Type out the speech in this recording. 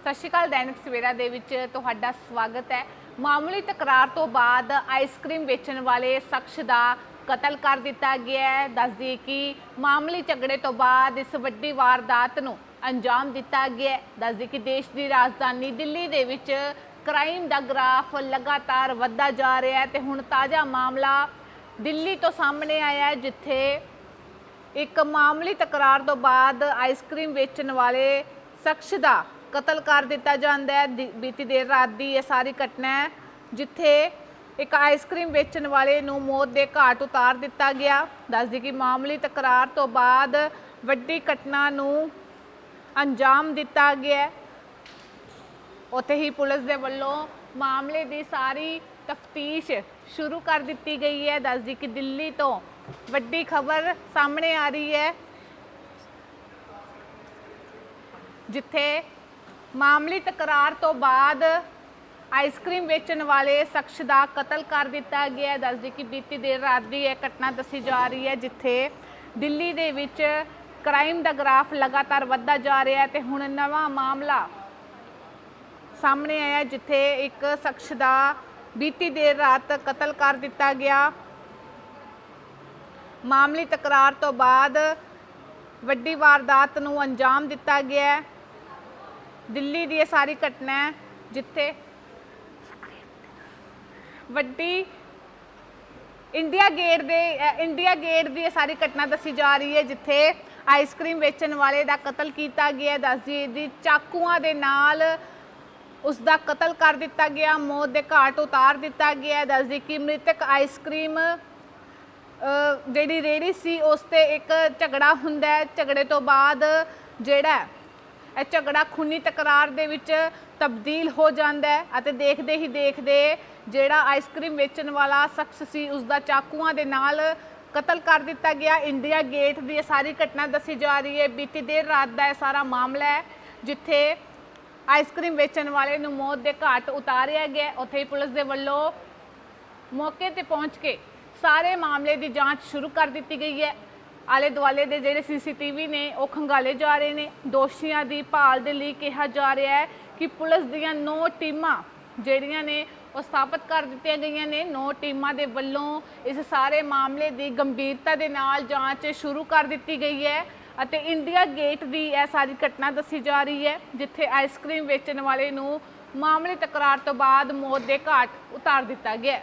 ਸਤਿ ਸ਼੍ਰੀ ਅਕਾਲ, ਦੈਨਿਕ ਸਵੇਰਾ ਦੇ ਵਿੱਚ ਤੁਹਾਡਾ ਸਵਾਗਤ ਹੈ। ਮਾਮੂਲੀ ਤਕਰਾਰ ਤੋਂ ਬਾਅਦ ਆਈਸਕ੍ਰੀਮ ਵੇਚਣ ਵਾਲੇ ਸ਼ਖਸ ਦਾ ਕਤਲ ਕਰ ਦਿੱਤਾ ਗਿਆ ਹੈ। ਦੱਸਦੀ ਕਿ ਮਾਮੂਲੀ ਝਗੜੇ ਤੋਂ ਬਾਅਦ ਇਸ ਵੱਡੀ ਵਾਰਦਾਤ ਨੂੰ ਅੰਜਾਮ ਦਿੱਤਾ ਗਿਆ ਹੈ। ਦੱਸਦੀ ਕਿ ਦੇਸ਼ ਦੀ ਰਾਜਧਾਨੀ ਦਿੱਲੀ ਦੇ ਵਿੱਚ ਕ੍ਰਾਈਮ ਦਾ ਗ੍ਰਾਫ ਲਗਾਤਾਰ ਵੱਧਦਾ ਜਾ ਰਿਹਾ ਹੈ ਤੇ ਹੁਣ ਤਾਜ਼ਾ ਮਾਮਲਾ ਦਿੱਲੀ ਤੋਂ ਸਾਹਮਣੇ ਆਇਆ ਹੈ, ਜਿੱਥੇ ਇੱਕ ਮਾਮੂਲੀ ਤਕਰਾਰ ਤੋਂ ਬਾਅਦ ਆਈਸਕ੍ਰੀਮ ਵੇਚਣ ਵਾਲੇ ਸ਼ਖਸ ਦਾ ਕਤਲ ਕਰ ਦਿੱਤਾ ਜਾਂਦਾ ਹੈ, ਦਿ- ਬੀਤੀ ਦੇਰ ਰਾਤ ਦੀ ਇਹ ਸਾਰੀ ਘਟਨਾ ਹੈ, ਜਿੱਥੇ ਇੱਕ ਆਈਸਕ੍ਰੀਮ ਵੇਚਣ ਵਾਲੇ ਨੂੰ ਮੌਤ ਦੇ ਘਾਟ ਉਤਾਰ ਦਿੱਤਾ ਗਿਆ ਦੱਸਦੀ ਕਿ ਮਾਮੂਲੀ ਤਕਰਾਰ ਤੋਂ ਬਾਅਦ ਵੱਡੀ ਘਟਨਾ ਨੂੰ ਅੰਜਾਮ ਦਿੱਤਾ ਗਿਆ ਹੈ। ਉੱਥੇ ਹੀ ਪੁਲਿਸ ਦੇ ਵੱਲੋਂ ਮਾਮਲੇ ਦੀ ਸਾਰੀ ਤਫਤੀਸ਼ ਸ਼ੁਰੂ ਕਰ ਦਿੱਤੀ ਗਈ ਹੈ ਦੱਸਦੀ ਕਿ ਦਿੱਲੀ ਤੋਂ ਵੱਡੀ ਖਬਰ ਸਾਹਮਣੇ ਆ ਰਹੀ ਹੈ, ਜਿੱਥੇ ਮਾਮਲੀ ਤਕਰਾਰ ਤੋਂ ਬਾਅਦ ਆਈਸਕ੍ਰੀਮ ਵੇਚਣ ਵਾਲੇ ਸ਼ਖਸ ਦਾ ਕਤਲ ਕਰ ਦਿੱਤਾ ਗਿਆ ਹੈ। ਦੱਸਦੀ ਕਿ ਬੀਤੀ ਦੇਰ ਰਾਤ ਦੀ ਇਹ ਘਟਨਾ ਦੱਸੀ ਜਾ ਰਹੀ ਹੈ, ਜਿੱਥੇ ਦਿੱਲੀ ਦੇ ਵਿੱਚ ਕ੍ਰਾਈਮ ਦਾ ਗ੍ਰਾਫ ਲਗਾਤਾਰ ਵੱਧਦਾ ਜਾ ਰਿਹਾ ਹੈ ਤੇ ਹੁਣ ਨਵਾਂ ਮਾਮਲਾ ਸਾਹਮਣੇ ਆਇਆ ਜਿੱਥੇ ਇੱਕ ਸ਼ਖਸ ਦਾ ਬੀਤੀ ਦੇਰ ਰਾਤ ਕਤਲ ਕਰ ਦਿੱਤਾ ਗਿਆ। ਮਾਮਲੀ ਤਕਰਾਰ ਤੋਂ ਬਾਅਦ ਵੱਡੀ ਵਾਰਦਾਤ ਨੂੰ ਅੰਜਾਮ ਦਿੱਤਾ ਗਿਆ ਦਿੱਲੀ ਦੀ ਇਹ ਸਾਰੀ ਘਟਨਾ ਹੈ ਜਿੱਥੇ ਵੱਡੀ ਇੰਡੀਆ ਗੇਟ ਦੇ ਇੰਡੀਆ ਗੇਟ ਦੀ ਇਹ ਸਾਰੀ ਘਟਨਾ ਦੱਸੀ ਜਾ ਰਹੀ ਹੈ ਜਿੱਥੇ ਆਈਸਕ੍ਰੀਮ ਵੇਚਣ ਵਾਲੇ ਦਾ ਕਤਲ ਕੀਤਾ ਗਿਆ ਦੱਸਦੀ ਦੀ ਚਾਕੂਆਂ ਦੇ ਨਾਲ ਉਸ ਦਾ ਕਤਲ ਕਰ ਦਿੱਤਾ ਗਿਆ ਮੌਤ ਦੇ ਘਾਟ ਉਤਾਰ ਦਿੱਤਾ ਗਿਆ ਦੱਸਦੀ ਕਿ ਮ੍ਰਿਤਕ ਆਈਸਕ੍ਰੀਮ ਅ, ਜਿਹੜੀ ਰੇੜੀ ਸੀ ਉਸ ਤੇ ਇੱਕ ਝਗੜਾ ਹੁੰਦਾ ਹੈ। ਝਗੜੇ ਤੋਂ ਬਾਅਦ ਜਿਹੜਾ ਇਹ ਝਗੜਾ ਖੂਨੀ ਤਕਰਾਰ ਦੇ ਵਿੱਚ ਤਬਦੀਲ ਹੋ ਜਾਂਦਾ ਹੈ ਅਤੇ ਦੇਖਦੇ ਹੀ ਦੇਖਦੇ ਜਿਹੜਾ ਆਈਸਕ੍ਰੀਮ ਵੇਚਣ ਵਾਲਾ ਸ਼ਖਸ ਸੀ ਉਸ ਦਾ ਚਾਕੂਆਂ ਦੇ ਨਾਲ ਕਤਲ ਕਰ ਦਿੱਤਾ ਗਿਆ। ਇੰਡੀਆ ਗੇਟ ਦੀ ਇਹ ਸਾਰੀ ਘਟਨਾ ਦੱਸੀ ਜਾ ਰਹੀ ਹੈ। ਬੀਤੀ ਦੇਰ ਰਾਤ ਦਾ ਇਹ ਸਾਰਾ ਮਾਮਲਾ ਹੈ, ਜਿੱਥੇ ਆਈਸਕ੍ਰੀਮ ਵੇਚਣ ਵਾਲੇ ਨੂੰ ਮੌਤ ਦੇ ਘਾਟ ਉਤਾਰਿਆ ਗਿਆ। ਉੱਥੇ ਹੀ ਪੁਲਿਸ ਦੇ ਵੱਲੋਂ ਮੌਕੇ ਤੇ ਪਹੁੰਚ ਕੇ ਸਾਰੇ ਮਾਮਲੇ ਦੀ ਜਾਂਚ ਸ਼ੁਰੂ ਕਰ ਦਿੱਤੀ ਗਈ ਹੈ। ਆਲੇ ਦੁਆਲੇ ਦੇ ਜਿਹੜੇ ਸੀਸੀਟੀਵੀ ਨੇ, ਉਹ ਖੰਗਾਲੇ ਜਾ ਰਹੇ ਨੇ। ਦੋਸ਼ੀਆਂ ਦੀ ਭਾਲ ਦੇ ਲਈ ਕਿਹਾ ਜਾ ਰਿਹਾ ਹੈ ਕਿ ਪੁਲਿਸ ਦੀਆਂ ਨੌ ਟੀਮਾਂ ਜਿਹੜੀਆਂ ਨੇ, ਉਹ ਸਥਾਪਿਤ ਕਰ ਦਿੱਤੀਆਂ ਗਈਆਂ ਨੇ। ਨੌ ਟੀਮਾਂ ਦੇ ਵੱਲੋਂ ਇਸ ਸਾਰੇ ਮਾਮਲੇ ਦੀ ਗੰਭੀਰਤਾ ਦੇ ਨਾਲ ਜਾਂਚ ਸ਼ੁਰੂ ਕਰ ਦਿੱਤੀ ਗਈ ਹੈ ਅਤੇ ਇੰਡੀਆ ਗੇਟ ਦੀ ਇਹ ਸਾਰੀ ਘਟਨਾ ਦੱਸੀ ਜਾ ਰਹੀ ਹੈ, ਜਿੱਥੇ ਆਈਸਕ੍ਰੀਮ ਵੇਚਣ ਵਾਲੇ ਨੂੰ ਮਾਮਲੇ ਤਕਰਾਰ ਤੋਂ ਬਾਅਦ ਮੌਤ ਦੇ ਘਾਟ ਉਤਾਰ ਦਿੱਤਾ ਗਿਆ ਹੈ।